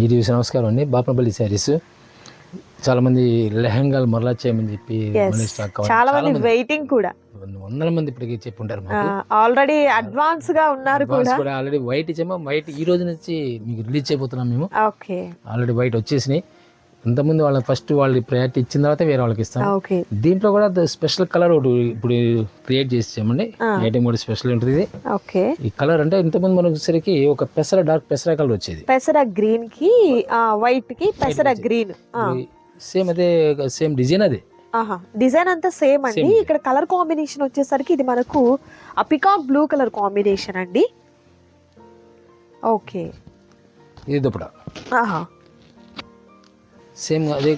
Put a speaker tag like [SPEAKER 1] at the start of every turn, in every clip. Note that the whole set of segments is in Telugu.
[SPEAKER 1] ఈ దివసం నమస్కారం అండి. బాపనపల్లి శారీస్. చాలా మంది లెహంగాలు మరలా చేయమని చెప్పి.
[SPEAKER 2] చాలా మంది వెయిటింగ్ కూడా.
[SPEAKER 1] వందల మంది ఇప్పటికి చెప్పి ఉంటారు
[SPEAKER 2] ఆల్రెడీ అడ్వాన్స్గా ఉన్నారు కూడా.
[SPEAKER 1] ఆల్రెడీ వైట్ ఇచ్చామో వైట్ ఈ రోజు నుంచి మీకు రిలీజ్ చేయబోతున్నాం మేము.
[SPEAKER 2] ఓకే
[SPEAKER 1] ఆల్రెడీ వైట్ వచ్చేసినాయి. ఇంతకుముందు వాళ్ళకి ఫస్ట్ వాళ్ళు ప్రయారిటీ ఇచ్చిన తర్వాత వేరే వాళ్ళకి ఇస్తాం.
[SPEAKER 2] ఓకే.
[SPEAKER 1] దీంట్లో కూడా స్పెషల్ కలర్ ఒకటి ఇప్పుడు క్రియేట్ చేసి ఇచ్చామండి. ఐటమ్ కూడా స్పెషల్ ఉంటుంది ఇది.
[SPEAKER 2] ఓకే.
[SPEAKER 1] ఈ కలర్ అంటే ఇంతకుముందు మనకు వచ్చేసరికి ఒక పెసర డార్క్ పెసర కలర్ వచ్చేది.
[SPEAKER 2] పెసర గ్రీన్కి వైట్కి పెసర గ్రీన్
[SPEAKER 1] సేమ్ అదే సేమ్ డిజైన్ అదే.
[SPEAKER 2] ఆహా డిజైన్ అంతా సేమ్ అండి. ఇక్కడ కలర్ కాంబినేషన్ వచ్చేసరికి ఇది మనకు ఆ పికాక్ బ్లూ కలర్ కాంబినేషన్ అండి. ఓకే.
[SPEAKER 1] ఇది దుప్పట.
[SPEAKER 2] ఆహా.
[SPEAKER 1] సేమ్ అదే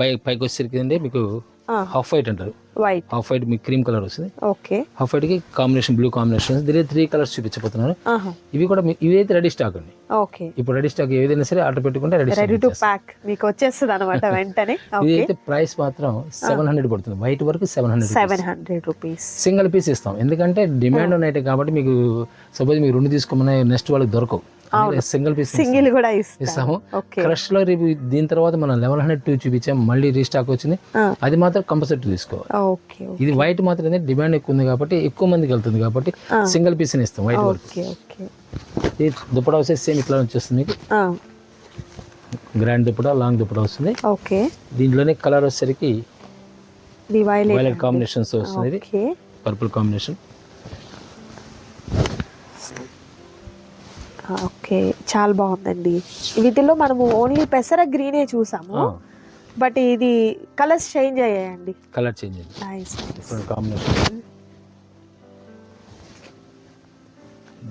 [SPEAKER 1] బై పైకి వచ్చేసరికి అండి మీకు హాఫ్ వైట్ అంటారు.
[SPEAKER 2] వైట్
[SPEAKER 1] హాఫ్ వైట్ మీకు క్రీమ్ కలర్ వస్తుంది.
[SPEAKER 2] ఓకే.
[SPEAKER 1] హాఫ్ వైట్కి కాంబినేషన్ బ్లూ కాంబినేషన్ దీని త్రీ కలర్స్ చూపించబోతున్నాను. ఇవి కూడా ఇవి అయితే రెడీ స్టాక్ అండి.
[SPEAKER 2] ఓకే.
[SPEAKER 1] ఇప్పుడు రెడీ స్టాక్ ఏదైనా సరే ఆర్డర్ పెట్టుకుంటే రెడీ
[SPEAKER 2] రెడీ టు ప్యాక్ మీకు వచ్చేస్తుంది అనమాట వెంటనే.
[SPEAKER 1] ఇది
[SPEAKER 2] ఓకే.
[SPEAKER 1] అయితే ప్రైస్ మాత్రం సెవెన్ హండ్రెడ్ పడుతుంది. వైట్ వరకు seven hundred
[SPEAKER 2] seven hundred rupees
[SPEAKER 1] single piece ఇస్తాం. ఎందుకంటే డిమాండ్ ఉన్నాయి కాబట్టి మీకు సపోజ్ మీకు రెండు తీసుకోమని నెక్స్ట్ వాళ్ళకి దొరకవు. సింగిల్ పీస్
[SPEAKER 2] సింగిల్ కూడా ఇస్తాం.
[SPEAKER 1] ఇస్తాము. క్రష్లో రేపు దీని తర్వాత మనం లెవెన్ హండ్రెడ్ టూ చూపించాం. మళ్ళీ రీస్టాక్ వచ్చింది. అది మాత్రం కంపల్సరీ తీసుకోవాలి.
[SPEAKER 2] ఓకే
[SPEAKER 1] ఇది వైట్ మాత్రమే డిమాండ్ ఎక్కువ ఉంది కాబట్టి ఎక్కువ మందికి వెళ్తుంది కాబట్టి సింగిల్ పీస్ ఇస్తాం వైట్ వరకు ఇది దుప్పడా వచ్చేసి సేమ్ ఇట్లా వచ్చేస్తుంది మీకు. గ్రాండ్ దుప్పడా లాంగ్ దుప్పడా వస్తుంది.
[SPEAKER 2] ఓకే.
[SPEAKER 1] దీంట్లోనే కలర్ వచ్చేసరికి
[SPEAKER 2] వైలెట్
[SPEAKER 1] కాంబినేషన్స్ వస్తుంది. Purple combination
[SPEAKER 2] okay. చాలా బాగుందండి. వీటిలో మనము ఓన్లీ పెసర గ్రీనే చూసాము. బట్ ఇది కలర్స్ చేంజ్ అయ్యాయండి.
[SPEAKER 1] కలర్ చేంజ్ కాంబినేషన్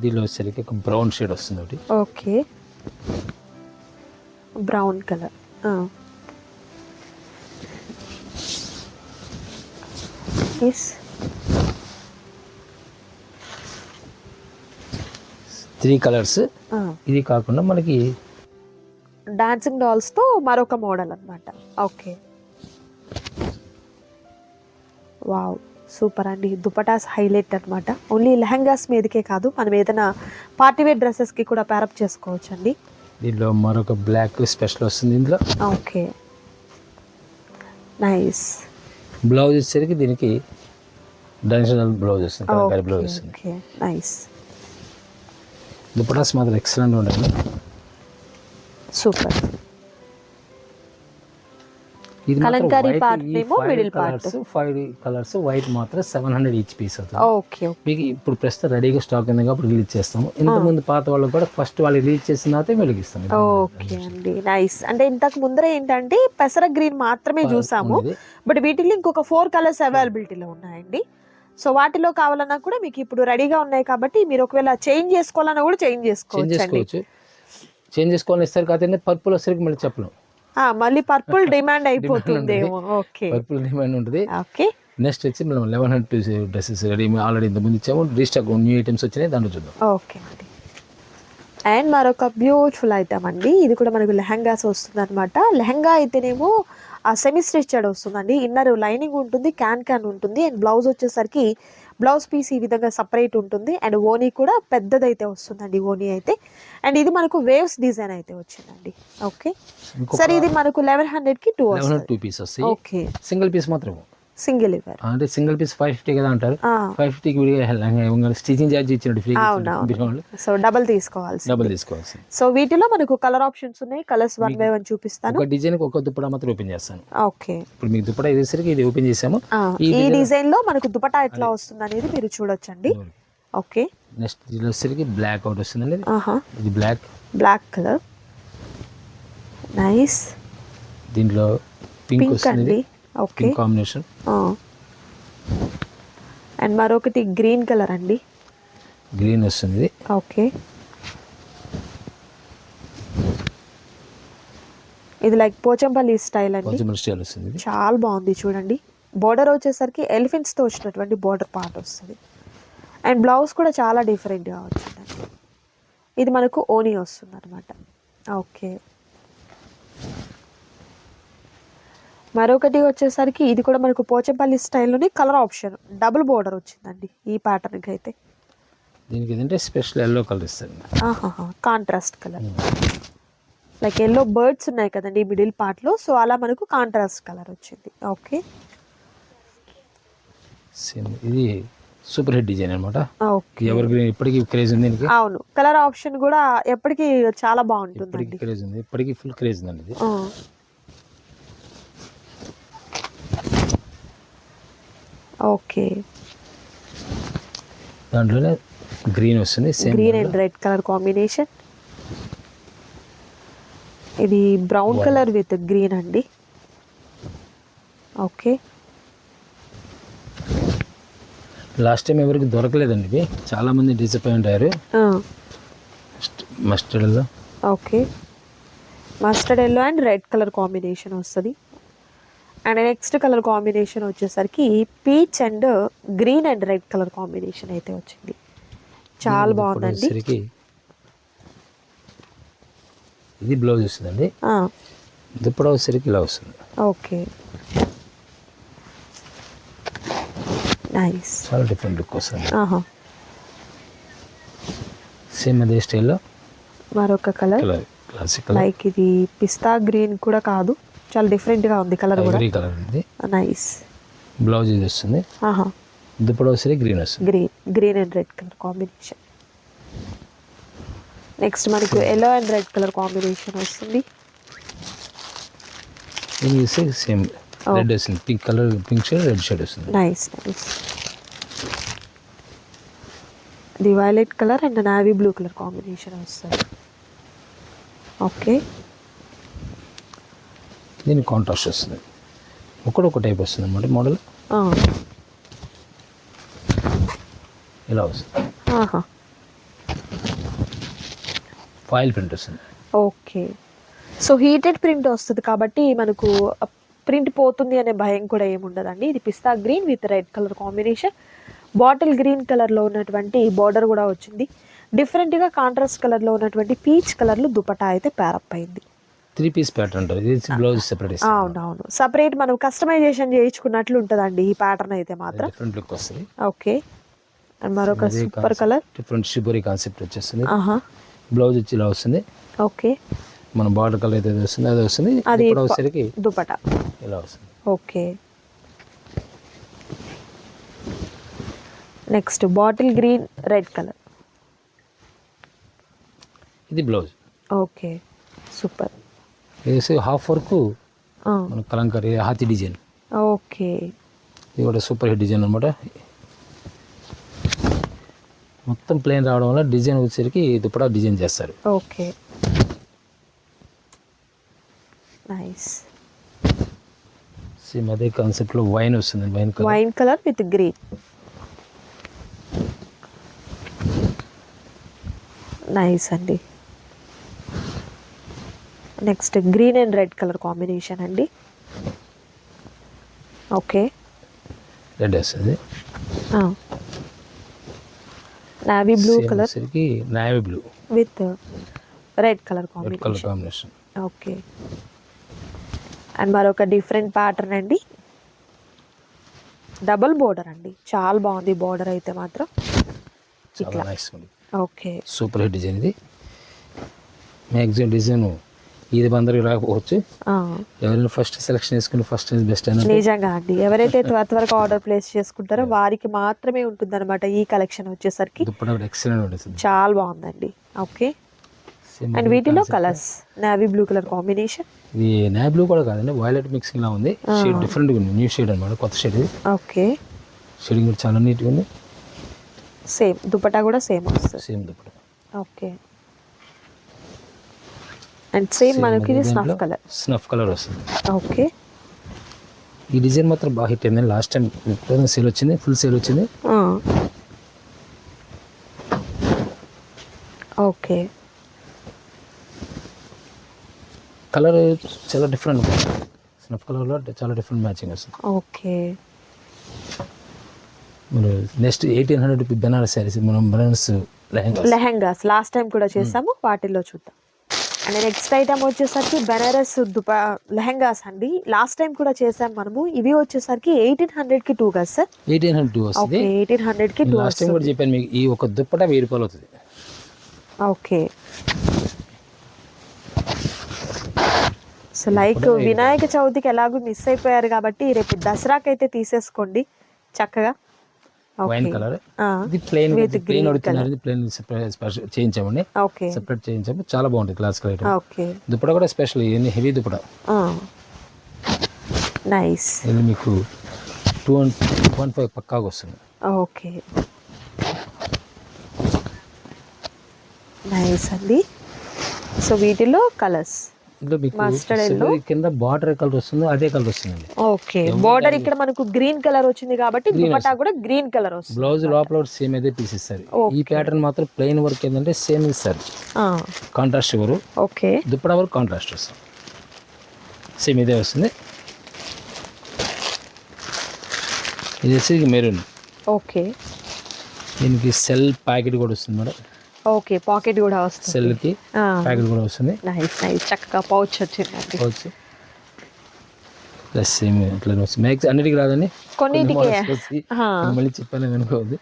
[SPEAKER 1] దీనిలో వచ్చేసరికి ఒక బ్రౌన్ షేడ్ వస్తుంది ఒకటి.
[SPEAKER 2] Okay. Brown colour. Yes
[SPEAKER 1] three colours. ఇది కాకుండా మనకి
[SPEAKER 2] డాన్సింగ్ డాల్స్తో మరొక మోడల్ అన్నమాట. ఓకే. వావ్ సూపర్ అండి. దుపటాస్ హైలైట్ అన్నమాట. ఓన్లీ లెహంగాస్ మీదకే కాదు మనం ఏదైనా పార్టీ వేర్ డ్రెస్సెస్కి కూడా ప్యారప్ చేసుకోవచ్చు అండి
[SPEAKER 1] దీనిలో మరొక బ్లాక్ స్పెషల్ వస్తుంది ఇందులో.
[SPEAKER 2] ఓకే. నైస్
[SPEAKER 1] బ్లౌజ్ వచ్చేసరికి దీనికి డైరెక్షనల్ బ్లౌజ్ వస్తుంది బ్లౌజ్ వస్తుంది.
[SPEAKER 2] ఓకే. నైస్
[SPEAKER 1] దుపటాస్ మాత్రం ఎక్సలెంట్ ఉండండి
[SPEAKER 2] సూపర్.
[SPEAKER 1] ఇది
[SPEAKER 2] కలంకారీ part ఏమో part.
[SPEAKER 1] Colours five colours white మాత్రం సెవెన్ హండ్రెడ్ ఈచ్ పీస్ అవుతుంది.
[SPEAKER 2] ఓకే
[SPEAKER 1] మీకు ఇప్పుడు ప్రస్తుతం రెడీగా స్టాక్ ఉంది కాబట్టి రిలీజ్ చేస్తాము. ఇంతకుముందు పాత వాళ్ళకి కూడా ఫస్ట్ వాళ్ళు రిలీజ్ చేసిన తర్వాత వెలిగిస్తాం.
[SPEAKER 2] ఓకే అండి నైస్ అంటే ఇంతకు ముందర ఏంటంటే పెసర గ్రీన్ మాత్రమే చూసాము. బట్ వీటిలో ఇంకొక ఫోర్ కలర్స్ అవైలబిలిటీలో ఉన్నాయండి. సో వాటిలో కావాలన్నా కూడా మీకు ఇప్పుడు రెడీగా ఉన్నాయి కాబట్టి మీరు ఒకవేళ చేంజ్ చేసుకోవాలన్నా కూడా చేంజ్ చేసుకోవచ్చు.
[SPEAKER 1] చేంజ్ చేసుకోవాలని ఇస్తారు కాకపోతే పర్పుల్ వచ్చేసరికి మళ్ళీ చెప్పలేం.
[SPEAKER 2] ఆ, మళ్ళీ పర్పుల్ డిమాండ్ అయిపోతుందేమో. ఓకే.
[SPEAKER 1] పర్పుల్ డిమాండ్ ఉంటుంది.
[SPEAKER 2] ఓకే.
[SPEAKER 1] నెక్స్ట్ వచ్చి మనం eleven hundred dresses ready already ఇంతకుముందు ఇచ్చాము. రీస్టాక్ న్యూ ఐటమ్స్ వచ్చినాయి దాంట్లో చూద్దాం.
[SPEAKER 2] ఓకే అండి. అండ్ మరొక బ్యూటిఫుల్ ఐటమ్ అండి. ఇది కూడా మనకు లెహంగాస్ వస్తుంది అనమాట లెహంగా అయితేనేమో ఆ సెమీ స్టిచ్డ్ వస్తుందండి. ఇన్నర్ లైనింగ్ ఉంటుంది క్యాన్ క్యాన్ ఉంటుంది. అండ్ బ్లౌజ్ వచ్చేసరికి బ్లౌజ్ పీస్ ఈ విధంగా సపరేట్ ఉంటుంది. అండ్ ఓనీ కూడా పెద్దదైతే వస్తుందండి ఓనీ అయితే. అండ్ ఇది మనకు వేవ్స్ డిజైన్ అయితే వచ్చిందండి. ఓకే సరే ఇది మనకు లెవెన్ హండ్రెడ్కి టూ
[SPEAKER 1] లెవెన్
[SPEAKER 2] వస్తుంది.
[SPEAKER 1] హండ్రెడ్ టూ పీస్ వస్తాయి
[SPEAKER 2] ఓకే
[SPEAKER 1] సింగిల్ పీస్ మాత్రం
[SPEAKER 2] సింగిల్ ఇవ్వరు.
[SPEAKER 1] అంటే సింగిల్ పీస్ ఫైవ్ ఫిఫ్టీ కదా అంటారు. ఫైవ్ ఫిఫ్టీకి విడిగా స్టిచింగ్ ఛార్జ్ ఇచ్చినట్టు ఫ్రీ
[SPEAKER 2] సో డబల్ తీసుకోవాల్సి.
[SPEAKER 1] డబుల్ తీసుకోవాల్సింది
[SPEAKER 2] సో వీటిలో మనకు కలర్ ఆప్షన్స్ ఉన్నాయి. కలర్స్ వన్ బై వన్ చూపిస్తాను.
[SPEAKER 1] ఒక డిజైన్కి ఒక దుప్పడా మాత్రం ఓపెన్ చేస్తాను.
[SPEAKER 2] ఓకే.
[SPEAKER 1] ఇప్పుడు మీకు దుప్పడా ఇదేసరికి ఇది ఓపెన్ చేసాము. ఈ
[SPEAKER 2] డిజైన్లో మనకు దుపటా ఎట్లా వస్తుంది అనేది మీరు చూడొచ్చండి. ఓకే.
[SPEAKER 1] నెక్స్ట్ దీనిలో వచ్చేసరికి బ్లాక్ అవుట్ వస్తుందండి. ఇది. ఇది బ్లాక్
[SPEAKER 2] బ్లాక్ కలర్ నైస్
[SPEAKER 1] దీంట్లో పింక్ వస్తుంది.
[SPEAKER 2] ఓకే.
[SPEAKER 1] కాంబినేషన్
[SPEAKER 2] అండ్ మరొకటి గ్రీన్ కలర్ అండి.
[SPEAKER 1] గ్రీన్ వస్తుంది.
[SPEAKER 2] ఓకే. ఇది లైక్ పోచంపల్లి స్టైల్ అండి.
[SPEAKER 1] స్టైల్ వస్తుంది.
[SPEAKER 2] చాలా బాగుంది చూడండి. బోర్డర్ వచ్చేసరికి elephants తో వచ్చినటువంటి బోర్డర్ పార్ట్ వస్తుంది. అండ్ బ్లౌజ్ కూడా చాలా డిఫరెంట్గా వచ్చిందండి. ఇది మనకు ఓనీ వస్తుంది అనమాట ఓకే. మరొకటి వచ్చేసరికి ఇది కూడా మనకు పోచంపల్లి స్టైల్లోనే కలర్ ఆప్షన్. డబుల్ బోర్డర్ వచ్చిందండి ఈ ప్యాటర్న్కి అయితే
[SPEAKER 1] దీనికి ఏంటంటే స్పెషల్ ఎల్లో కలర్ ఇస్తుంది
[SPEAKER 2] contrast colour like yellow birds ఉన్నాయి కదండి మిడిల్ పార్ట్లో సో అలా మనకు కాంట్రాస్ట్ కలర్ వచ్చింది. ఓకే
[SPEAKER 1] సేమ్ ఇది సూపర్ హిట్ డిజైన్ అనమాట
[SPEAKER 2] ఓకే
[SPEAKER 1] ఎవర్ గ్రీన్ ఇప్పటికీ క్రేజ్ ఉంది దీనికి?
[SPEAKER 2] అవును. కలర్ ఆప్షన్ కూడా ఎప్పటికీ చాలా
[SPEAKER 1] ఇప్పటికీ
[SPEAKER 2] బాగుంటుందండి
[SPEAKER 1] క్రేజ్ ఉంది. ఇప్పటికీ ఫుల్ క్రేజ్ ఉందండి ఇది.
[SPEAKER 2] ఓకే.
[SPEAKER 1] దాంట్లోనే గ్రీన్ వస్తుంది same
[SPEAKER 2] green and red colour combination. ఇది బ్రౌన్ కలర్ విత్ గ్రీన్ అండి. ఓకే.
[SPEAKER 1] లాస్ట్ టైం ఎవరికి దొరకలేదండి ఇది. చాలా మంది డిసప్పాయింట్ అయ్యారు.
[SPEAKER 2] ఆ,
[SPEAKER 1] మస్టర్డ్లో
[SPEAKER 2] okay. Mustard yellow and red colour combination వస్తుంది. అండ్ నెక్స్ట్ కలర్ కాంబినేషన్ వచ్చేసరికి peach and green and red colour combination అయితే వచ్చింది. చాలా బాగుందండి.
[SPEAKER 1] ఇది బ్లౌజ్ వస్తుందండి.
[SPEAKER 2] ఆ,
[SPEAKER 1] దుప్పడ వచ్చేసరికి ఇలా వస్తుంది.
[SPEAKER 2] ఓకే. నైస్.
[SPEAKER 1] చాలా డిఫరెంట్ లుక్ వస్తుంది. సేమ్ అదే స్టైల్లో
[SPEAKER 2] మరొక కలర్.
[SPEAKER 1] క్లాసిక్
[SPEAKER 2] లైక్ ఇది పిస్తా గ్రీన్ కూడా కాదు. చాలా different గా ఉంది కలర్ కూడా.
[SPEAKER 1] కలర్ ఉంది.
[SPEAKER 2] నైస్
[SPEAKER 1] బ్లౌజ్ ఇది వస్తుంది.
[SPEAKER 2] ఆహా.
[SPEAKER 1] దుప్పడ వచ్చేసరికి గ్రీన్ వస్తుంది.
[SPEAKER 2] Green green and red colour combination next మనకు yellow and red colour combination వస్తుంది.
[SPEAKER 1] ఇది సేమ్ రెడ్ వస్తుంది. Pink colour pink shade red shade వస్తుంది.
[SPEAKER 2] నైస్ నైస్ ఇది violet colour and navy blue colour combination వస్తుంది. ఓకే
[SPEAKER 1] దీని కాంట్రాస్ట్ వస్తుంది. ఒకటి ఒక టైప్ వస్తుంది అనమాట మోడల్ ఇలా వస్తుంది. ఫాయిల్ ప్రింట్ వస్తుంది.
[SPEAKER 2] ఓకే. సో హీటెడ్ ప్రింట్ వస్తుంది కాబట్టి మనకు ప్రింట్ పోతుంది అనే భయం కూడా ఏముండదండి ఇది pista green with red colour combination bottle green కలర్లో ఉన్నటువంటి బార్డర్ కూడా వచ్చింది. డిఫరెంట్గా కాంట్రాస్ట్ కలర్లో ఉన్నటువంటి పీచ్ కలర్లో దుపటా అయితే ప్యారప్ అయింది.
[SPEAKER 1] త్రీ పీస్ ప్యాటర్న్ ఉంటుంది. ఇది బ్లౌజ్ సెపరేట్
[SPEAKER 2] అవునవును. సపరేట్ మనం కస్టమైజేషన్ చేయించుకున్నట్లు ఉంటుందండి ఈ ప్యాటర్న్ అయితే మాత్రం.
[SPEAKER 1] డిఫరెంట్ లుక్ వస్తుంది.
[SPEAKER 2] ఓకే అండ్ మరొక super colour
[SPEAKER 1] different shibori concept వచ్చేస్తుంది.
[SPEAKER 2] ఆహా.
[SPEAKER 1] బ్లౌజ్ వచ్చి ఇలా వస్తుంది.
[SPEAKER 2] ఓకే
[SPEAKER 1] మన బార్డర్ కలర్ అయితే వస్తుంది అది వస్తుంది.
[SPEAKER 2] అది
[SPEAKER 1] వచ్చేసరికి
[SPEAKER 2] దుపటా
[SPEAKER 1] ఇలా వస్తుంది.
[SPEAKER 2] Okay next bottle green red colour
[SPEAKER 1] ఇది బ్లౌజ్
[SPEAKER 2] ఓకే సూపర్
[SPEAKER 1] వచ్చి హాఫ్ వర్క్ మన కలంకరీ హాతి డిజైన్.
[SPEAKER 2] ఓకే.
[SPEAKER 1] ఇది కూడా సూపర్ హిట్ డిజైన్ అనమాట మొత్తం ప్లేన్ రావడం వల్ల డిజైన్ వచ్చేసరికి దుప్పడా డిజైన్ చేస్తారు.
[SPEAKER 2] ఓకే. నైస్.
[SPEAKER 1] సేమ్ అదే కాన్సెప్ట్లో వైన్ వస్తుంది wine colour.
[SPEAKER 2] Wine colour with green. Nice అండి. Next green and red colour combination అండి. ఓకే.
[SPEAKER 1] రెడ్ వస్తుంది.
[SPEAKER 2] Navy blue colour.
[SPEAKER 1] Navy blue
[SPEAKER 2] with red colour combination. Okay. And మరొక డిఫరెంట్ ప్యాటర్న్ అండి. డబుల్ బోర్డర్ అండి. చాలా బాగుంది బోర్డర్ అయితే మాత్రం.
[SPEAKER 1] చాలా
[SPEAKER 2] ఇట్లా. ఓకే.
[SPEAKER 1] సూపర్ హిట్ డిజైన్ ఇది. మ్యాక్సిమం డిజైన్ ఇది బందరికి రాకపోవచ్చు ఎవరైనా ఫస్ట్ సెలెక్షన్ చేసుకుని ఫస్ట్ బెస్ట్
[SPEAKER 2] నిజంగా అండి. ఎవరైతే త్వర త్వరగా ఆర్డర్ ప్లేస్ చేసుకుంటారో వారికి మాత్రమే ఉంటుందన్నమాట ఈ కలెక్షన్ వచ్చేసరికి.
[SPEAKER 1] ఎక్సలెంట్ ఉంటుంది
[SPEAKER 2] చాలా బాగుందండి. ఓకే. అండ్ వీటిలో. Colours navy blue colour combination
[SPEAKER 1] ఇది నా బ్లూ కూడా కాదండి వైలెట్ మిక్సింగ్ లా ఉంది. షేడ్ డిఫరెంట్గా ఉంది న్యూ షేడ్ అనమాట కొత్త షేడ్ ఇది.
[SPEAKER 2] ఓకే.
[SPEAKER 1] షేడింగ్ కూడా చాలా నీట్గా ఉంది.
[SPEAKER 2] సేమ్ దుపట్టా కూడా సేమ్ వస్తుంది.
[SPEAKER 1] Same dupatta
[SPEAKER 2] okay. And same మనకి ఇది స్నఫ్ కలర్
[SPEAKER 1] స్నఫ్ కలర్ వస్తుంది.
[SPEAKER 2] ఓకే
[SPEAKER 1] ఈ డిజైన్ మాత్రం బాగా హిట్ అయింది. లాస్ట్ టైం ఎప్పుడైనా సేల్ వచ్చింది ఫుల్ సేల్ వచ్చింది.
[SPEAKER 2] ఓకే
[SPEAKER 1] కలర్ చాలా డిఫరెంట్ స్నఫ్ కలర్లో చాలా డిఫరెంట్ మ్యాచింగ్ వస్తుంది.
[SPEAKER 2] ఓకే
[SPEAKER 1] మీరు next eighteen hundred Banaras saris మనం బెనారస్ లెహంగా
[SPEAKER 2] లెహెంగాస్ లాస్ట్ టైం కూడా చేసాము వాటిల్లో చూద్దాం. అండ్ నెక్స్ట్ ఐటమ్ వచ్చేసరికి బెనారస్ దుప లెహెంగాస్ అండి. లాస్ట్ టైం కూడా చేసాం మనము. ఇవి వచ్చేసరికి ఎయిటీన్ హండ్రెడ్కి టూ కదా సార్
[SPEAKER 1] ఎయిటీన్ హండ్రెడ్ టూ వస్తుంది
[SPEAKER 2] ఓకే ఎయిటీన్ హండ్రెడ్కి టూ
[SPEAKER 1] లాస్ట్ టైం కూడా చెప్పాను మీకు ఈ ఒక దుప్పట వెయ్యి రూపాయలు అవుతుంది.
[SPEAKER 2] ఓకే సో లైక్ వినాయక చవితికి ఎలాగో మిస్ అయిపోయారు కాబట్టి రేపు దసరాకి అయితే తీసేసుకోండి చక్కగా.
[SPEAKER 1] Wine colour. ఇది ప్లెయిన్
[SPEAKER 2] green
[SPEAKER 1] అడుగుతున్నారు ఇది ప్లెయిన్ చేయించామండి.
[SPEAKER 2] ఓకే
[SPEAKER 1] సెపరేట్ చేయించాము. చాలా బాగుంటుంది క్లాసికల్ ఐటమ్
[SPEAKER 2] ఓకే
[SPEAKER 1] దుప్పట కూడా స్పెషల్ ఇవన్నీ హెవీ దుప్పట.
[SPEAKER 2] నైస్
[SPEAKER 1] ఇది మీకు టూ వన్ వన్ ఫైవ్ పక్కాగా వస్తుంది.
[SPEAKER 2] ఓకే నైస్ అండి. సో వీటిలో కలర్స్
[SPEAKER 1] ఇందులో మీకు కింద బార్డర్ కలర్ వస్తుంది అదే కలర్ వస్తుందండి.
[SPEAKER 2] ఓకే బోర్డర్ ఇక్కడ మనకు గ్రీన్ కలర్ వచ్చింది కాబట్టి దుపట్టా కూడా గ్రీన్ కలర్ వస్తుంది.
[SPEAKER 1] బ్లౌజ్ లోపల సేమ్ అయితే పీస్ ఇస్తారు. ఈ ప్యాటర్న్ మాత్రం ప్లెయిన్ వర్క్ ఏంటంటే సేమ్ ఇస్తారు కాంట్రాస్ట్ ఇవ్వరు
[SPEAKER 2] ఓకే
[SPEAKER 1] దుప్పట వరకు కాంట్రాస్ట్ వస్తుంది. సేమ్ ఇదే వస్తుంది. ఇది వచ్చి మెరూన్
[SPEAKER 2] ఓకే
[SPEAKER 1] దీనికి సెల్ ప్యాకెట్ కూడా వస్తుంది మేడం.
[SPEAKER 2] ఓకే పాకెట్ కూడా వస్తుంది.
[SPEAKER 1] సెల్కి ప్యాకెట్ కూడా వస్తుంది.
[SPEAKER 2] Nice nice. చక్కగా పౌచ్ వచ్చిందండి
[SPEAKER 1] వచ్చి ప్లస్ సేమ్ ఇట్లా వస్తుంది. మ్యాక్స్ అన్నిటికి రాదండి?
[SPEAKER 2] కొన్నిటికి.
[SPEAKER 1] మళ్ళీ చెప్పాను అనుకోవద్దు.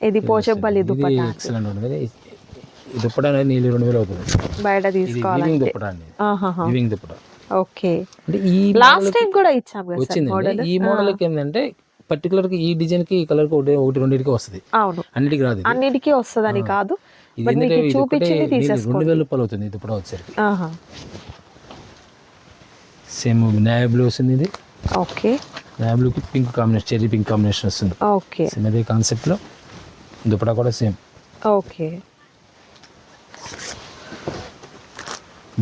[SPEAKER 2] ఇది పోచంపల్లి
[SPEAKER 1] ఇది
[SPEAKER 2] దుపట్టా
[SPEAKER 1] ఎక్సలెంట్ ఉంటుంది ఈ దుప్పట అనేది నీళ్ళు రెండు వేలు అవుతుంది
[SPEAKER 2] బయట తీసుకోవాలంటే.
[SPEAKER 1] దుప్పట అండి దుప్పట.
[SPEAKER 2] ఓకే.
[SPEAKER 1] అంటే ఈ
[SPEAKER 2] లాస్ట్ టైం కూడా ఇచ్చాం కదా మోడల్
[SPEAKER 1] ఈ మోడల్కి ఏంటంటే పర్టికులర్గా ఈ డిజైన్కి ఈ కలర్కి ఒకటి ఒకటి రెండింటికి వస్తుంది.
[SPEAKER 2] అవును.
[SPEAKER 1] అన్నిటికి రాదు.
[SPEAKER 2] అన్నిటికీ వస్తుందని కాదు. చూపించింది
[SPEAKER 1] రెండు వేల రూపాయలు అవుతుంది ఇది దుప్పట వచ్చేసరికి. సేమ్ నాయ బ్లూ వస్తుంది ఇది.
[SPEAKER 2] ఓకే.
[SPEAKER 1] నాయ బ్లూకి pink combination cherry pink combination వస్తుంది.
[SPEAKER 2] ఓకే.
[SPEAKER 1] సేమ్ అదే కాన్సెప్ట్లో దుప్పట కూడా same.
[SPEAKER 2] Okay.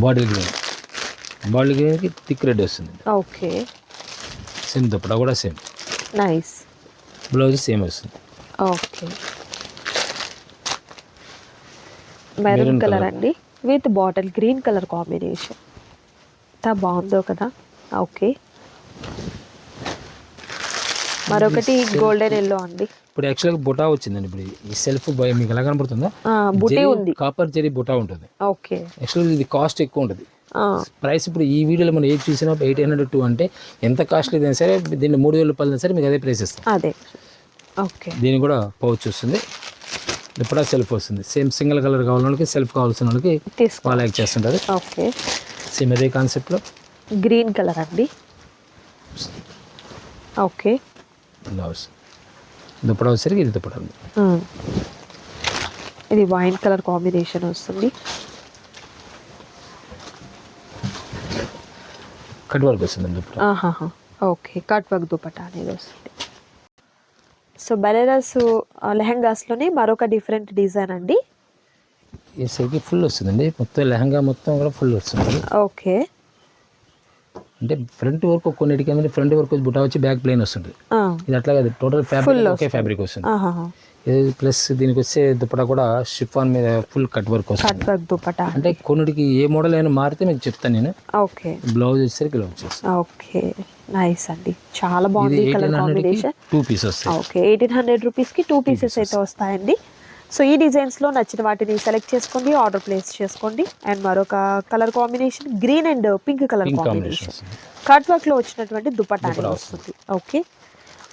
[SPEAKER 1] Body green. Body గ్రీన్కి థిక్ రెడ్ వస్తుంది.
[SPEAKER 2] ఓకే.
[SPEAKER 1] సేమ్ దుప్పట కూడా సేమ్.
[SPEAKER 2] నైస్.
[SPEAKER 1] బ్లౌజ్ సేమ్ వస్తుంది.
[SPEAKER 2] ఓకే. మెరూన్ కలర్ అండి. With bottle green colour combination ఎంత బాగుందో కదా? ఓకే. మరొకటి గోల్డెన్ ఎల్లో అండి.
[SPEAKER 1] ఇప్పుడు యాక్చువల్గా బుటా వచ్చిందండి ఇప్పుడు. ఈ సెల్ఫ్ మీకు ఎలా కనబడుతుందా
[SPEAKER 2] ఆ, బుటీ ఉంది.
[SPEAKER 1] కాపర్ జరీ బుటా ఉంటుంది.
[SPEAKER 2] ఓకే.
[SPEAKER 1] యాక్చువల్గా ఇది కాస్ట్ ఎక్కువ ఉంటుంది.
[SPEAKER 2] ఆ,
[SPEAKER 1] ప్రైస్ ఇప్పుడు ఈ వీడియోలో మనం ఏది చూసినా ఎయిట్ హండ్రెడ్ టూ అంటే ఎంత కాస్ట్లీ అయినా సరే దీన్ని మూడు వేల రూపాయలు సరే మీకు అదే ప్రైస్ ఇస్తాం.
[SPEAKER 2] అదే. ఓకే.
[SPEAKER 1] దీనికి కూడా పౌచ్ వస్తుంది. ఇప్పుడు సెల్ఫ్ వస్తుంది. సేమ్ సింగిల్ కలర్ కావాలని వాళ్ళకి సెల్ఫ్ కావాల్సిన వాళ్ళకి
[SPEAKER 2] తీసుకో
[SPEAKER 1] వాళ్ళు యాక్ట్ చేస్తుంటారు.
[SPEAKER 2] ఓకే.
[SPEAKER 1] సేమ్ అదే కాన్సెప్ట్లో
[SPEAKER 2] గ్రీన్ కలర్ అండి. ఓకే.
[SPEAKER 1] బ్లౌజ్ దుప్పడ వచ్చేసరికి ఇది దుప్పడ ఉంది.
[SPEAKER 2] ఇది వైన్ కలర్ కాంబినేషన్ వస్తుంది.
[SPEAKER 1] కట్ వర్క్ వస్తుంది
[SPEAKER 2] ఆహాహా. ఓకే. కట్ వర్క్ దుపట్టా అనేది వస్తుంది. సో బెనారస్ లెహంగాస్లోనే మరొక డిఫరెంట్ డిజైన్ అండి.
[SPEAKER 1] వేసరికి ఫుల్ వస్తుందండి. మొత్తం లెహంగా మొత్తం కూడా ఫుల్ వస్తుంది.
[SPEAKER 2] ఓకే.
[SPEAKER 1] అంటే ఫ్రంట్ వర్క్ కొన్నిటికి ఏంటంటే ఫ్రంట్ వర్క్ బుటా వచ్చి బ్యాక్ ప్లేన్ వస్తుంది. ఇది అట్లా కాదు టోటల్ ఫ్యాబ్రిక్ ఒకే ఫ్యాబ్రిక్ వస్తుంది. ప్లస్ దీనికి వచ్చే దుప్పట కూడా షిఫాన్ మీద ఫుల్ కట్ వర్క్ వస్తుంది.
[SPEAKER 2] కట్ వర్క్ దుపట్టా
[SPEAKER 1] అంటే కొన్నిటికి ఏ మోడల్ అయినా మారితే మీకు చెప్తాను నేను.
[SPEAKER 2] ఓకే.
[SPEAKER 1] బ్లౌజ్ వచ్చేసరికి ఇలా వచ్చేస్తుంది
[SPEAKER 2] ఓకే. నైస్ అండి. చాలా బాగుంది
[SPEAKER 1] ఇది
[SPEAKER 2] కలర్
[SPEAKER 1] ఎయిటీన్ హండ్రెడ్కి
[SPEAKER 2] కాంబినేషన్
[SPEAKER 1] టూ పీస్ వస్తాయి.
[SPEAKER 2] ఓకే. ఎయిటీన్ హండ్రెడ్ రూపీస్కి టూ పీసెస్ అయితే వస్తాయండి. సో ఈ డిజైన్స్లో నచ్చిన వాటిని సెలెక్ట్ చేసుకోండి ఆర్డర్ ప్లేస్ చేసుకోండి. అండ్ మరొక colour combination green and pink colour
[SPEAKER 1] pink
[SPEAKER 2] combination
[SPEAKER 1] combination వస్తుంది
[SPEAKER 2] కట్ వర్క్లో వచ్చినటువంటి దుపట్టా అనేది వస్తుంది. ఓకే.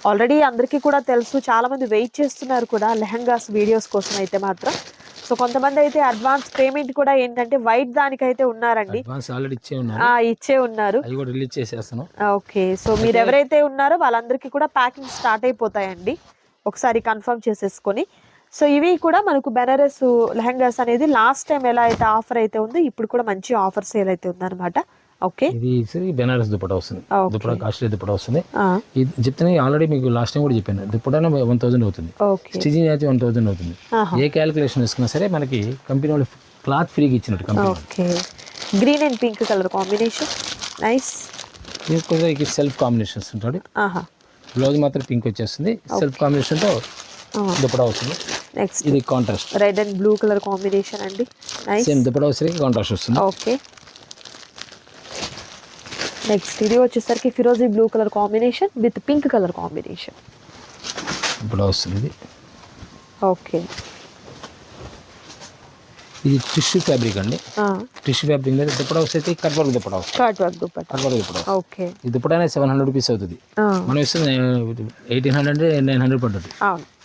[SPEAKER 2] ఆల్రెడీ అందరికీ కూడా తెలుసు చాలా మంది వెయిట్ చేస్తున్నారు కూడా లెహంగాస్ వీడియోస్ కోసం అయితే మాత్రం. సో కొంతమంది అయితే అడ్వాన్స్ పేమెంట్ కూడా ఏంటంటే వైట్ దానికైతే ఉన్నారండి.
[SPEAKER 1] ఇచ్చే ఉన్నారు.
[SPEAKER 2] ఓకే. సో మీరు ఎవరైతే ఉన్నారో వాళ్ళందరికీ కూడా ప్యాకింగ్ స్టార్ట్ అయిపోతాయండి. ఒకసారి కన్ఫర్మ్ చేసేసుకొని. సో ఇవి కూడా మనకు బెనారస్ లెహంగాస్ అనేది లాస్ట్ టైం ఎలా అయితే ఆఫర్ అయితే ఉందో ఇప్పుడు కూడా మంచి ఆఫర్ సేల్ అయితే ఉందన్నమాట. ఓకే.
[SPEAKER 1] ఇది బెనారస్ దుప్పట వస్తుంది. దుప్పట కాస్ట్లీ దుప్పట వస్తుంది. ఇది చెప్తే ఆల్రెడీ మీకు లాస్ట్ టైం కూడా చెప్పాను. దుప్పటనే వన్ థౌసండ్ అవుతుంది. స్టిచింగ్ అయితే వన్ థౌసండ్ అవుతుంది. ఏ క్యాలిక్యులేషన్ వేసుకున్నా సరే మనకి కంపెనీ వాళ్ళు క్లాత్ ఫ్రీగా ఇచ్చినట్టు company
[SPEAKER 2] okay. Green and pink colour combination nice
[SPEAKER 1] ఇది సెల్ఫ్ కాంబినేషన్స్ ఉంటాడు.
[SPEAKER 2] ఆహా.
[SPEAKER 1] బ్లౌజ్ మాత్రం పింక్ వచ్చేస్తుంది. సెల్ఫ్ కాంబినేషన్తో దుప్పట వస్తుంది.
[SPEAKER 2] నెక్స్ట్
[SPEAKER 1] ఇది contrast
[SPEAKER 2] red and blue colour combination అండి. నైస్
[SPEAKER 1] సేమ్ దుప్పట వచ్చేసరికి కాంట్రాస్ట్ వస్తుంది.
[SPEAKER 2] ఓకే. నెక్స్ట్ ఇది వచ్చేసరికి ఫిరోజీ blue colour combination with pink colour combination
[SPEAKER 1] dupatta వస్తుంది. ఇది
[SPEAKER 2] ఓకే
[SPEAKER 1] ఇది టిష్యూ ఫ్యాబ్రిక్ అండి. టిష్యూ ఫ్యాబ్రిక్ మీద దుప్పట వస్తే cut work dupatta
[SPEAKER 2] cut work dupatta
[SPEAKER 1] cut work dupatta.
[SPEAKER 2] Okay
[SPEAKER 1] ఈ దుప్పటనే సెవెన్ హండ్రెడ్ రూపీస్ అవుతుంది. మనం ఇస్తుంది ఎయిటీన్ హండ్రెడ్ నైన్ హండ్రెడ్ పడుతుంది.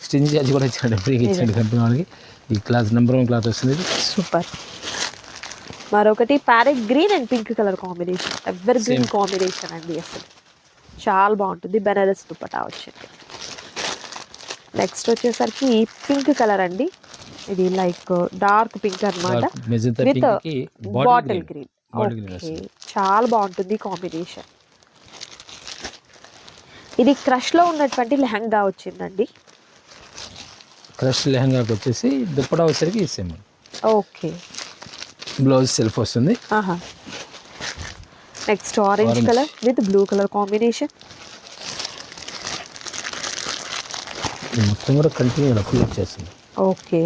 [SPEAKER 1] స్టిచింగ్ ఛార్జ్ కూడా ఇచ్చాడు ఫ్రీగా ఇచ్చాడు కంపెనీ వాళ్ళకి. ఈ క్లాత్ నెంబర్ వన్ క్లాత్ వస్తుంది.
[SPEAKER 2] సూపర్ మరొకటి parrot green and pink colour combination. Evergreen combination అండి అసలు. చాలా బాగుంటుంది. బెనారస్ దుపటా వచ్చింది. నెక్స్ట్ వచ్చేసరికి పింక్ కలర్ అండి. ఇది లైక్ డార్క్ పింక్ అన్నమాట.
[SPEAKER 1] Magenta
[SPEAKER 2] with bottle green okay చాలా బాగుంటుంది కాంబినేషన్. ఇది క్రష్లో ఉన్నటువంటి లెహంగా వచ్చిందండి.
[SPEAKER 1] క్రష్ లెహంగాకి వచ్చేసి దుప్పటా వచ్చేసరికి
[SPEAKER 2] ఓకే
[SPEAKER 1] బ్లౌజ్ సెల్ఫ్ వస్తుంది.
[SPEAKER 2] ఆహా. Next orange. Colour with blue colour combination
[SPEAKER 1] మొత్తం కూడా కంటిన్యూ ఫుల్ వచ్చేస్తుంది.
[SPEAKER 2] Okay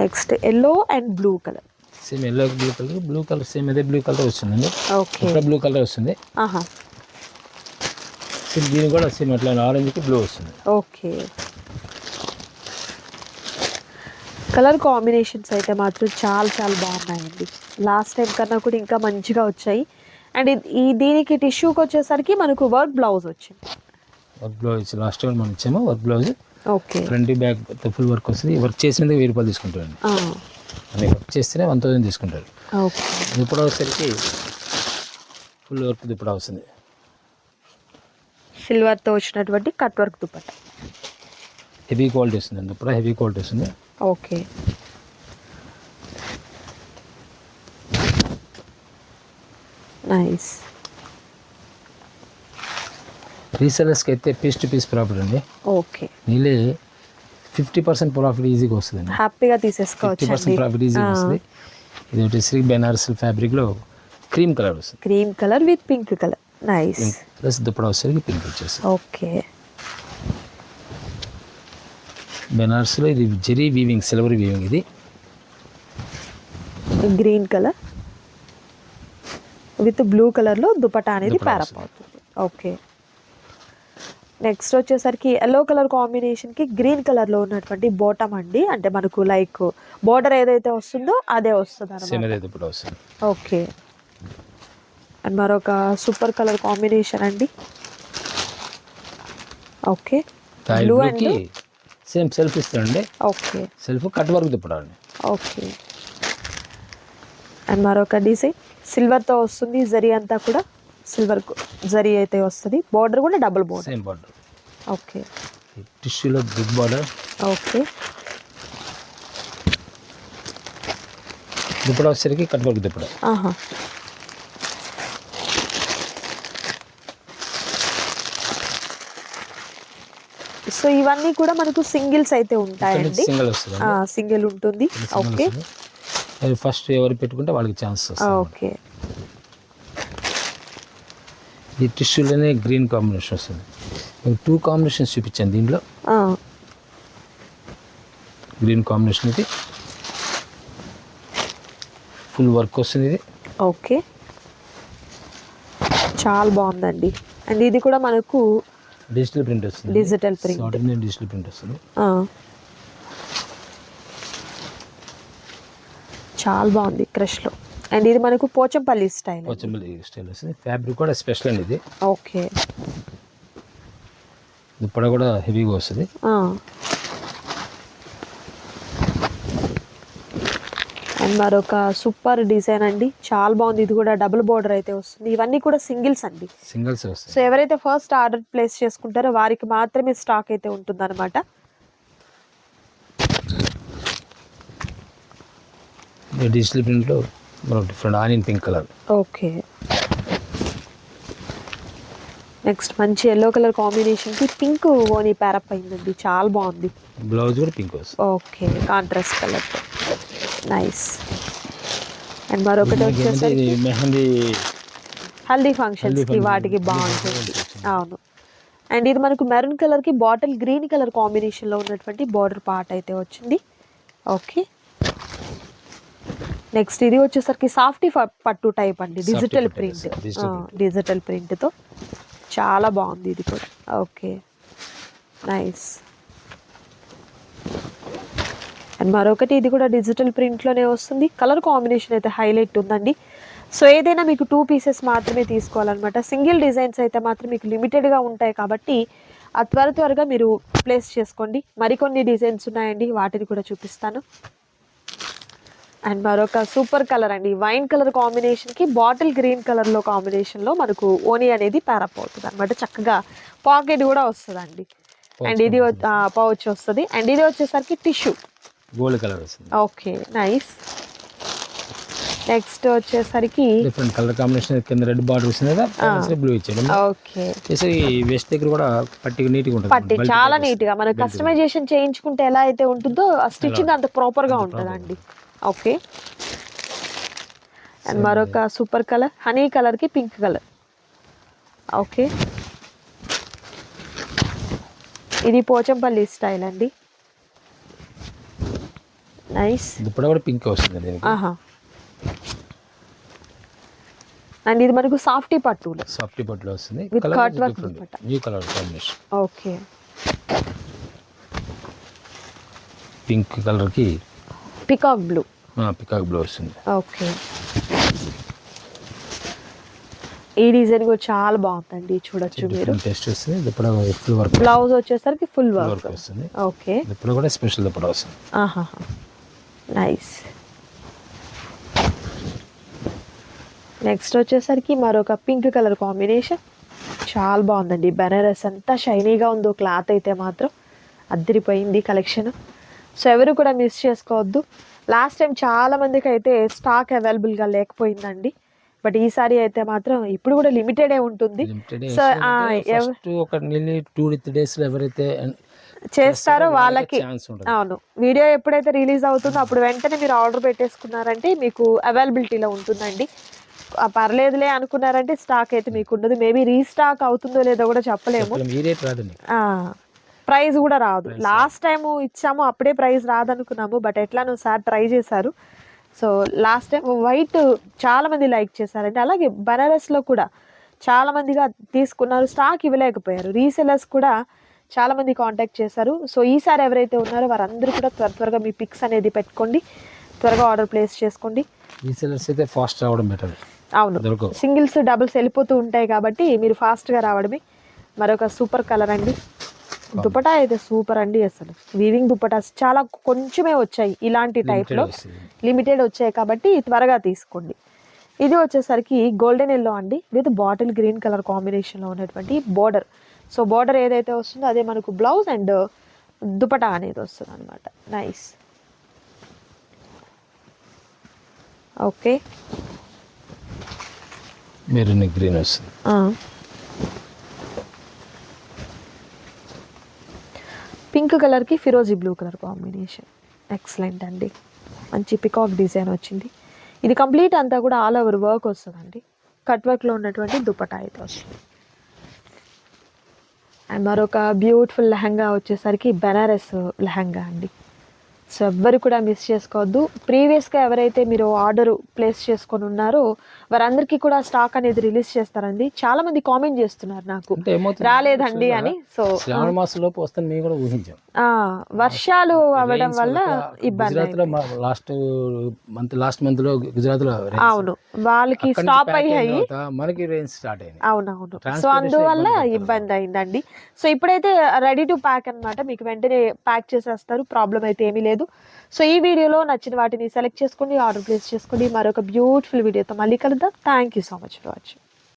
[SPEAKER 2] next yellow and blue colour
[SPEAKER 1] same yellow blue colour blue colour same అదే బ్లూ కలర్ వస్తుందండి.
[SPEAKER 2] ఓకే
[SPEAKER 1] బ్లూ కలర్ వస్తుంది?
[SPEAKER 2] ఆహా.
[SPEAKER 1] సేమ్ దీని కూడా సేమ్ అట్లా ఆరెంజ్కి బ్లూ వస్తుంది.
[SPEAKER 2] ఓకే కలర్ కాంబినేషన్స్ అయితే మాత్రం చాలా చాలా బాగున్నాయండి. లాస్ట్ టైం కన్నా కూడా ఇంకా మంచిగా వచ్చాయి. అండ్ ఈ దీనికి టిష్యూకి వచ్చేసరికి మనకు వర్క్ బ్లౌజ్ వచ్చింది.
[SPEAKER 1] వర్క్ బ్లౌజ్ లాస్ట్ టైం మనం ఇచ్చాము work blouse
[SPEAKER 2] okay
[SPEAKER 1] front back full work వస్తుంది. వర్క్ చేసినందుకు వెయ్యి రూపాయలు తీసుకుంటారండి. అవి వర్క్ చేస్తేనే వన్ థౌసండ్ తీసుకుంటారు.
[SPEAKER 2] ఓకే
[SPEAKER 1] దుప్పడా వచ్చేసరికి ఫుల్ వర్క్ దుప్పడా వస్తుంది.
[SPEAKER 2] సిల్వర్తో వచ్చినటువంటి cut work dupatta.
[SPEAKER 1] Heavy quality వస్తుంది దుప్పడా హెవీ క్వాలిటీ వస్తుంది.
[SPEAKER 2] ఓకే. నైస్.
[SPEAKER 1] రీసెలర్స్కి అయితే పీస్ టు పీస్ ప్రాఫిట్ అండి.
[SPEAKER 2] ఓకే.
[SPEAKER 1] నీళ్ళే ఫిఫ్టీ పర్సెంట్ ప్రాఫిట్ ఈజీగా వస్తుందండి.
[SPEAKER 2] హ్యాపీగా
[SPEAKER 1] ఫిఫ్టీ
[SPEAKER 2] తీసేసుకోవచ్చు
[SPEAKER 1] పర్సెంట్ ప్రాఫిట్ ఈజీగా వస్తుంది. ఇది ఒకటి శ్రీ బెనారస్ ఫ్యాబ్రిక్లో క్రీమ్ కలర్ వస్తుంది.
[SPEAKER 2] Cream colour with pink colour nice
[SPEAKER 1] plus dupatta వచ్చేసరికి పింక్ వచ్చేస్తుంది.
[SPEAKER 2] ఓకే
[SPEAKER 1] బెనారస్లో ఇది జెరీ వీవింగ్ సిల్వర్ వీవింగ్ ఇది.
[SPEAKER 2] గ్రీన్ కలర్ విత్ బ్లూ కలర్లో దుపట్టా అనేది ప్యారప్ అవుతుంది. ఓకే నెక్స్ట్ వచ్చేసరికి ఎల్లో కలర్ కాంబినేషన్కి గ్రీన్ కలర్లో ఉన్నటువంటి బోటమ్ అండి. అంటే మనకు లైక్ బోర్డర్ ఏదైతే వస్తుందో అదే వస్తుంది ఓకే అండ్ మరొక సూపర్ కలర్ కాంబినేషన్ అండి. Okay. Blue and
[SPEAKER 1] same self ఇస్తాడండి
[SPEAKER 2] ఓకే.
[SPEAKER 1] సెల్ఫ్ కట్ వర్క్ అండి
[SPEAKER 2] ఓకే. అండ్ మరొక డిజైన్ సిల్వర్తో వస్తుంది జరీ అంతా కూడా సిల్వర్ జరీ అయితే వస్తుంది. బార్డర్ కూడా double border
[SPEAKER 1] same border
[SPEAKER 2] okay.
[SPEAKER 1] టిష్యూలో బిగ్ బార్డర్
[SPEAKER 2] ఓకే.
[SPEAKER 1] దుప్పడా వచ్చేసరికి కట్ వర్క్ దుప్పడా
[SPEAKER 2] ఆహా. సో ఇవన్నీ కూడా మనకు సింగిల్స్ అయితే ఉంటాయండి.
[SPEAKER 1] సింగిల్
[SPEAKER 2] ఉంటుంది. ఓకే.
[SPEAKER 1] ఫస్ట్ ఎవరు పెట్టుకుంటే వాళ్ళకి ఛాన్స్
[SPEAKER 2] ఓకే.
[SPEAKER 1] ఈ టిష్యూలోనే గ్రీన్ కాంబినేషన్ వస్తుంది. మీకు టూ కాంబినేషన్స్ చూపించాను దీంట్లో. గ్రీన్ కాంబినేషన్ ఇది. ఫుల్ వర్క్ వస్తుంది ఇది.
[SPEAKER 2] ఓకే. చాలా బాగుందండి. అండ్ ఇది కూడా మనకు
[SPEAKER 1] డిజిటల్ ప్రింట్ వస్తుంది.
[SPEAKER 2] డిజిటల్ ప్రింట్
[SPEAKER 1] డిజిటల్ ప్రింట్ వస్తుంది.
[SPEAKER 2] చాలా బాగుంది క్రష్లో. అండ్ ఇది మనకు పోచంపల్లి స్టైల్.
[SPEAKER 1] పోచంపల్లి స్టైల్ వస్తుంది. ఫ్యాబ్రిక్ కూడా స్పెషల్ అండి ఇది.
[SPEAKER 2] ఓకే.
[SPEAKER 1] దుప్పడ కూడా హెవీగా వస్తుంది.
[SPEAKER 2] అండ్ మరొక సూపర్ డిజైన్ అండి. చాలా బాగుంది. ఇది కూడా డబుల్ బోర్డర్ అయితే వస్తుంది. ఇవన్నీ కూడా సింగిల్స్ అండి.
[SPEAKER 1] సింగిల్స్
[SPEAKER 2] సో ఎవరైతే ఫస్ట్ ఆర్డర్ ప్లేస్ చేసుకుంటారో వారికి మాత్రమే స్టాక్ అయితే ఉంటుందన్నమాట.
[SPEAKER 1] డిజిటల్ ప్రింట్లో different onion pink colour.
[SPEAKER 2] Okay. Next మంచి ఎల్లో కలర్ కాంబినేషన్కి పింక్ ఓని ప్యారప్ అయిందండి. చాలా బాగుంది.
[SPEAKER 1] బ్లౌజ్ కూడా pink
[SPEAKER 2] okay. Contrast colour. Nice and మరొకటి వచ్చేసరికి
[SPEAKER 1] మెహందీ
[SPEAKER 2] హల్దీ ఫంక్షన్స్కి వాటికి బాగుంటుంది అవును. అండ్ ఇది మనకు మెరూన్ కలర్కి బాటిల్ గ్రీన్ కలర్ కాంబినేషన్లో ఉన్నటువంటి బార్డర్ పార్ట్ అయితే వచ్చింది. ఓకే నెక్స్ట్ ఇది వచ్చేసరికి సాఫ్టీ పట్టు టైప్ అండి. డిజిటల్ ప్రింట్ డిజిటల్ ప్రింట్తో చాలా బాగుంది ఇది కూడా. ఓకే నైస్ అండ్ మరొకటి ఇది కూడా డిజిటల్ ప్రింట్లోనే వస్తుంది. కలర్ కాంబినేషన్ అయితే హైలైట్ ఉందండి. సో ఏదైనా మీకు టూ పీసెస్ మాత్రమే తీసుకోవాలన్నమాట. సింగిల్ డిజైన్స్ అయితే మాత్రం మీకు లిమిటెడ్గా ఉంటాయి కాబట్టి ఆ త్వర త్వరగా మీరు ప్లేస్ చేసుకోండి. మరికొన్ని డిజైన్స్ ఉన్నాయండి వాటిని కూడా చూపిస్తాను. అండ్ మరొక సూపర్ కలర్ అండి. వైన్ కలర్ కాంబినేషన్కి బాటిల్ గ్రీన్ కలర్లో కాంబినేషన్లో మనకు ఓనీ అనేది ప్యారప్ అవుతుంది అనమాట చక్కగా పాకెట్ కూడా వస్తుందండి. అండ్ ఇది పౌచ్ వస్తుంది. అండ్ ఇది వచ్చేసరికి టిష్యూ.
[SPEAKER 1] గోల్డ్ కలర్ వస్తుంది.
[SPEAKER 2] Okay nice. నెక్స్ట్ వచ్చేసరికి
[SPEAKER 1] డిఫరెంట్ కలర్ కాంబినేషన్ కింద రెడ్ బార్డర్ వస్తుంది కదా బ్లూ ఇచ్చాడు
[SPEAKER 2] ఓకే.
[SPEAKER 1] చేసి వెస్ట్ దగ్గర కూడా పట్టిగా నీట్గా ఉంటుంది.
[SPEAKER 2] పట్టి చాలా నీట్గా మనకు కస్టమైజేషన్ చేయించుకుంటే ఎలా అయితే ఉంటుందో ఆ స్టిచ్చింగ్ అంత ప్రాపర్గా ఉంటుందండి. ఓకే. అండ్ మరొక సూపర్ కలర్ హనీ కలర్కి పింక్ కలర్ ఓకే. ఇది పోచంపల్లి స్టైల్ అండి. నైస్
[SPEAKER 1] దుప్పట కూడా పింక్ వస్తుంది
[SPEAKER 2] ఆహా. అండ్ ఇది మనకు సాఫ్టీ పట్టులు
[SPEAKER 1] సాఫ్ట్ పట్టులో వస్తుంది.
[SPEAKER 2] Work
[SPEAKER 1] different
[SPEAKER 2] dupatta.
[SPEAKER 1] New colour combination
[SPEAKER 2] okay
[SPEAKER 1] pink కలర్కి
[SPEAKER 2] పికాక్ బ్లూ
[SPEAKER 1] పికాక్ బ్లూ వస్తుంది.
[SPEAKER 2] ఓకే ఈ డిజైన్ కూడా చాలా బాగుందండి చూడొచ్చు మీరు.
[SPEAKER 1] టేస్ట్ వస్తుంది. దుప్పట ఫుల్ వర్క్
[SPEAKER 2] బ్లౌజ్ వచ్చేసరికి ఫుల్
[SPEAKER 1] వర్క్
[SPEAKER 2] వర్క్
[SPEAKER 1] వస్తుంది.
[SPEAKER 2] ఓకే
[SPEAKER 1] దుప్పట కూడా స్పెషల్ దుప్పట వస్తుంది.
[SPEAKER 2] ఆహాహా. నైస్ నెక్స్ట్ వచ్చేసరికి మరొక పింక్ కలర్ కాంబినేషన్ చాలా బాగుందండి. బెనారస్ అంతా షైనీగా ఉందో క్లాత్ అయితే మాత్రం అద్దరిపోయింది కలెక్షన్ సో ఎవరు కూడా మిస్ చేసుకోవద్దు. లాస్ట్ టైం చాలా మందికి అయితే స్టాక్ అవైలబుల్గా లేకపోయిందండి. బట్ ఈసారి అయితే మాత్రం ఇప్పుడు కూడా లిమిటెడే ఉంటుంది. సో
[SPEAKER 1] ఒక టూ త్రీ డేస్ ఎవరైతే
[SPEAKER 2] చేస్తారో వాళ్ళకి అవును. వీడియో ఎప్పుడైతే రిలీజ్ అవుతుందో అప్పుడు వెంటనే మీరు ఆర్డర్ పెట్టేసుకున్నారంటే మీకు అవైలబిలిటీలో ఉంటుందండి. పర్లేదులే అనుకున్నారంటే స్టాక్ అయితే మీకు ఉండదు. మేబీ రీస్టాక్ అవుతుందో లేదో కూడా చెప్పలేము. ప్రైస్ కూడా రాదు. లాస్ట్ టైం ఇచ్చాము అప్పుడే ప్రైస్ రాదనుకున్నాము బట్ ఎట్లానో సార్ ట్రై చేశారు. సో లాస్ట్ టైం వైట్ చాలా మంది లైక్ చేశారండి. అలాగే బనారస్లో కూడా చాలా మందిగా తీసుకున్నారు స్టాక్ ఇవ్వలేకపోయారు. రీసెలర్స్ కూడా చాలా మంది కాంటాక్ట్ చేశారు. సో ఈసారి ఎవరైతే ఉన్నారో వారందరూ కూడా త్వర త్వరగా మీ పిక్స్ అనేది పెట్టుకోండి. త్వరగా ఆర్డర్ ప్లేస్ చేసుకోండి.
[SPEAKER 1] రీసెలర్స్ అయితే ఫాస్ట్ రావడం బెటర్
[SPEAKER 2] అవును. సింగిల్స్ డబుల్స్ వెళ్ళిపోతూ ఉంటాయి కాబట్టి మీరు ఫాస్ట్గా రావడమే. మరొక సూపర్ కలర్ అండి. దుపటా అయితే సూపర్ అండి అసలు. వీవింగ్ దుపటాస్ చాలా కొంచెమే వచ్చాయి ఇలాంటి టైప్లో. లిమిటెడ్ వచ్చాయి. కాబట్టి త్వరగా తీసుకోండి. ఇది వచ్చేసరికి గోల్డెన్ ఎల్లో అండి. విత్ బాటిల్ గ్రీన్ కలర్ కాంబినేషన్లో ఉన్నటువంటి బోర్డర్ సో బోర్డర్ ఏదైతే వస్తుందో అదే మనకు బ్లౌజ్ అండ్ దుపటా అనేది వస్తుంది అనమాట నైస్ ఓకే
[SPEAKER 1] మెరూన్ గ్రీన్ వస్తుంది.
[SPEAKER 2] పింక్ కలర్కి ఫిరోజీ బ్లూ కలర్ కాంబినేషన్ ఎక్సలెంట్ అండి. మంచి పికాక్ డిజైన్ వచ్చింది. ఇది కంప్లీట్ అంతా కూడా ఆల్ ఓవర్ వర్క్ వస్తుందండి. కట్ వర్క్లో ఉన్నటువంటి దుపట్టా అయితే వస్తుంది. అండ్ మరొక బ్యూటిఫుల్ లెహంగా వచ్చేసరికి బెనారస్ లెహంగా అండి. సో ఎవ్వరు కూడా మిస్ చేసుకోవద్దు. ప్రీవియస్గా ఎవరైతే మీరు ఆర్డర్ ప్లేస్ చేసుకొని ఉన్నారో వారందరికీ కూడా స్టాక్ అనేది రిలీజ్ చేస్తారండి. చాలా మంది కామెంట్ చేస్తున్నారు నాకు. రాలేదండి అని. సో
[SPEAKER 1] శ్రావణ మాసం లోపు వస్తుంది మేము కూడా ఊహించాం.
[SPEAKER 2] వర్షాలు అవ్వడం వల్ల ఇబ్బంది
[SPEAKER 1] గుజరాత్లో లాస్ట్ మంత్ లాస్ట్ మంత్లో గుజరాత్లో.
[SPEAKER 2] అవును వాళ్ళకి స్టాప్ అయ్యాయి.
[SPEAKER 1] మనకి రేంజ్ స్టార్ట్ అయింది
[SPEAKER 2] అవునవును. సో అందువల్ల ఇబ్బంది అయిందండి. సో ఇప్పుడైతే రెడీ టు ప్యాక్ అన్నమాట. మీకు వెంటనే ప్యాక్ చేసేస్తారు. ప్రాబ్లం అయితే ఏమీ లేదు. సో ఈ వీడియోలో నచ్చిన వాటిని సెలెక్ట్ చేసుకోండి ఆర్డర్ ప్లేస్ చేసుకోండి మరొక బ్యూటిఫుల్ వీడియోతో మళ్ళీ కలుద్దాం. Thank you so much for watching